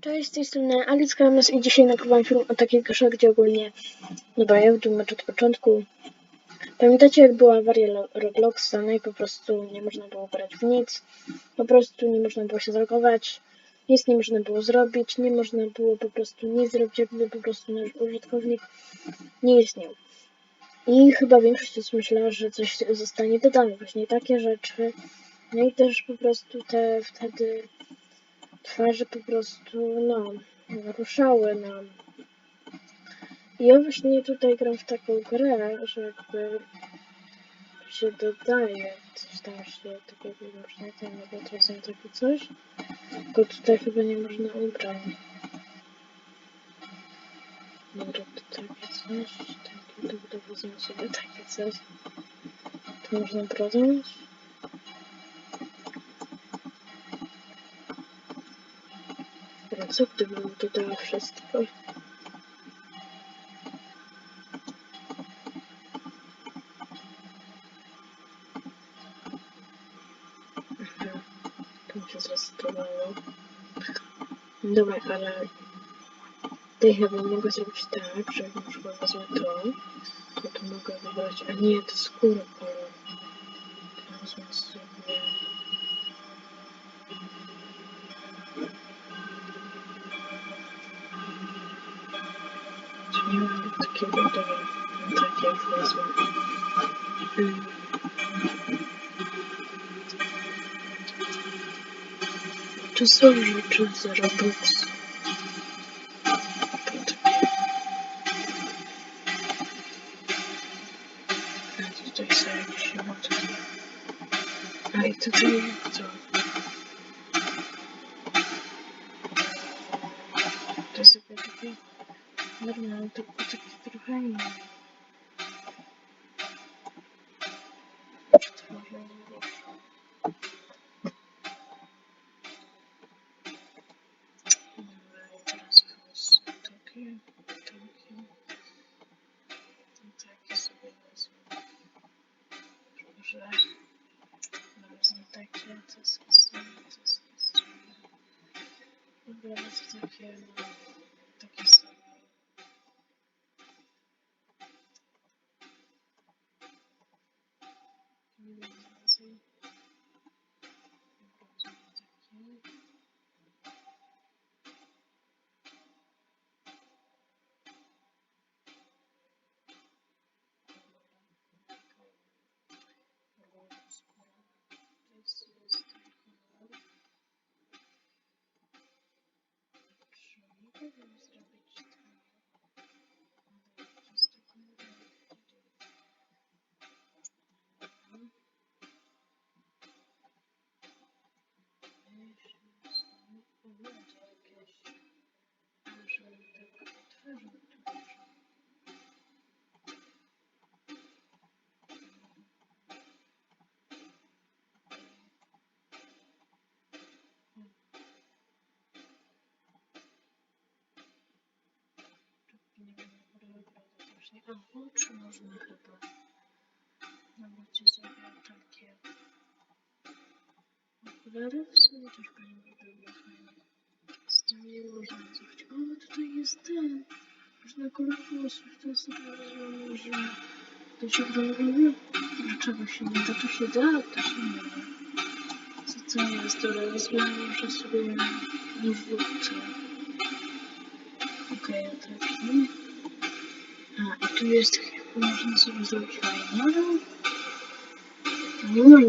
Cześć, z tej strony Alice Krames i dzisiaj nagrywam film o takiej grze, gdzie ogólnie... Dobra, ja wytłumaczę od początku. Pamiętacie jak była awaria Lo- Robloxa, no i po prostu nie można było grać w nic. Po prostu nie można było się zalogować, nic nie można było zrobić, nie można było po prostu nic zrobić, jakby po prostu nasz użytkownik nie istniał. I chyba większość osób myślała, że coś zostanie dodane, właśnie takie rzeczy. No i też po prostu te wtedy twarze po prostu, no, ruszały nam. I ja właśnie tutaj gram w taką grę, że jakby się dodaje coś tam się nie można tam, jest takie coś. Tylko tutaj chyba nie można ubrać. Dobra, to takie coś, takie, to dowodzę sobie takie coś. To można brodę. Co gdybym dodała wszystko? Aha, to mi się zresetowało. Dobra, ale to chyba mogę zrobić tak, że na przykład wezmę to, to tu mogę wybrać, a nie, to skórę kolor. To wezmę sobie... Czy nie mam takiego, dobra, takie wezmę. Mm. To są rzeczy z Roblox. A tutaj sobie musimy tutaj. A i tutaj co? Normalne, tylko takie trochę inne. Trochę inne. Dobra, i teraz włos takie, takie. I takie sobie wezmę. Może wezmę takie, to skasuję, to skasuję. Dobra, no to takie, no, takie jak właśnie. A oczy można chyba. Zobaczcie sobie takie okulary. W sumie też fajnie wygląda fajnie. Z tym nie można zrobić. O, tutaj jest ten. Można kolor włosów. To sobie rozumiem, że to się wygląda. Dlaczego się nie da? To się da, to się nie da. Co to jest? Dobra, wezmę może sobie nie wrócę. Okej, okay. A, jest fajnego. Nie można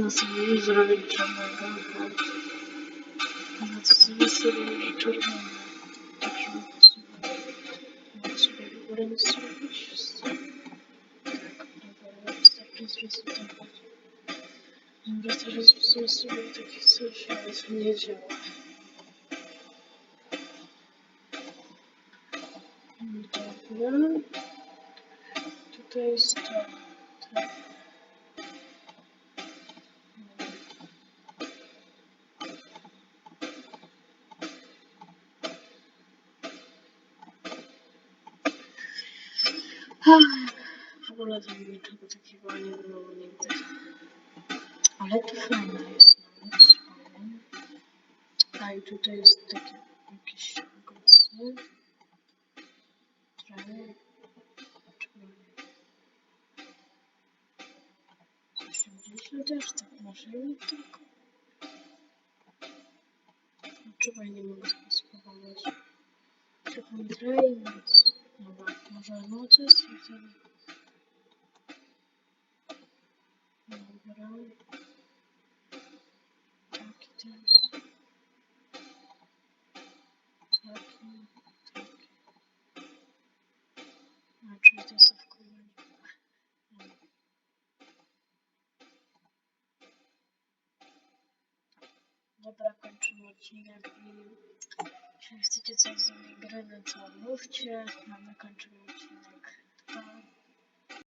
sobie już zrobić czarnego. aha. No to sobie zrobić czarnego. Tak, żeby to sobie, mogę sobie w górę zrobić. Tak, dobra, wystarczy zresetować. Dobra, teraz wezmę Jest to. Tak. W ogóle to niczego takiego nie było nigdy. Ale to fajne jest, no, jest fajne. A i tutaj jest takie jakieś mocy. Traj. Osiemdziesiąt też tak może i tylko. Dlaczego ja nie mogę sobie spróbować? Trochę mi traj, więc... Dobra, może mocy i wtedy... Dobra. Taki teraz. Taki, taki. Dobra, kończymy odcinek i jeśli chcecie coś z nami gry, no to mówcie, a my kończymy odcinek.